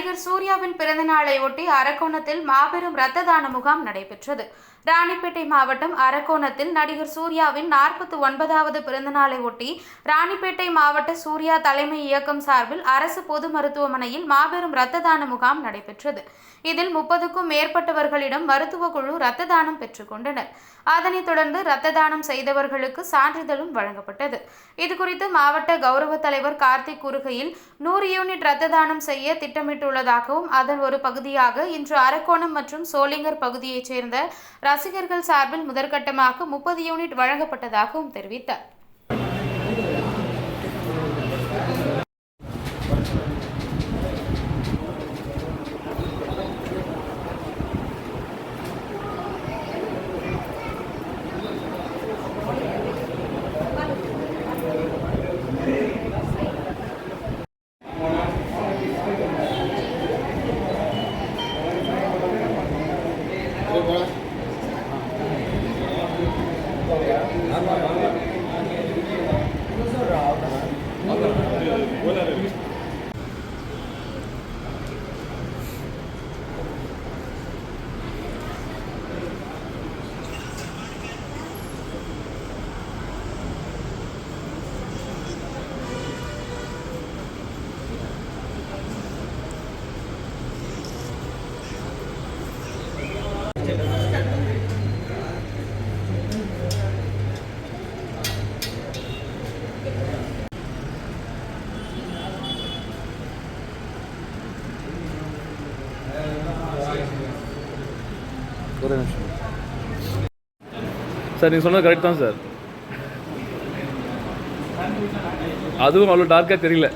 நடிகர் சூர்யாவின் நாளை ஒட்டி அரக்கோணத்தில் மாபெரும் இரத்த தான முகாம் நடைபெற்றது. ராணிப்பேட்டை மாவட்டம் அரக்கோணத்தில் நடிகர் சூர்யாவின் நாற்பத்தி ஒன்பதாவது பிறந்தநாளை ஒட்டி ராணிப்பேட்டை மாவட்ட சூர்யா தலைமை இயக்கம் சார்பில் அரசு பொது மருத்துவமனையில் மாபெரும் இரத்த தான முகாம் நடைபெற்றது. இதில் முப்பதுக்கும் மேற்பட்டவர்களிடம் மருத்துவ குழு இரத்த தானம் பெற்றுக்கொண்டனர் அதனைத் தொடர்ந்து இரத்த தானம் செய்தவர்களுக்கு சான்றிதழும் வழங்கப்பட்டது. இதுகுறித்து மாவட்ட கௌரவ தலைவர் கார்த்திக் கூறுகையில் நூறு யூனிட் இரத்த தானம் செய்ய திட்டமிட்டுள்ள உள்ளதாகவும் அதன் ஒரு பகுதியாக இன்று அரக்கோணம் மற்றும் சோளிங்கர் பகுதியைச் சேர்ந்த ரசிகர்கள் சார்பில் முதற்கட்டமாக முப்பது யூனிட் வழங்கப்பட்டதாகவும் தெரிவித்தார். 怎么了 ஒரு நிமிஷம். சார் நீங்கள் சொன்னது கரெக்ட் தான் சார். அதுவும் அவ்வளோ டார்க்காக தெரியல.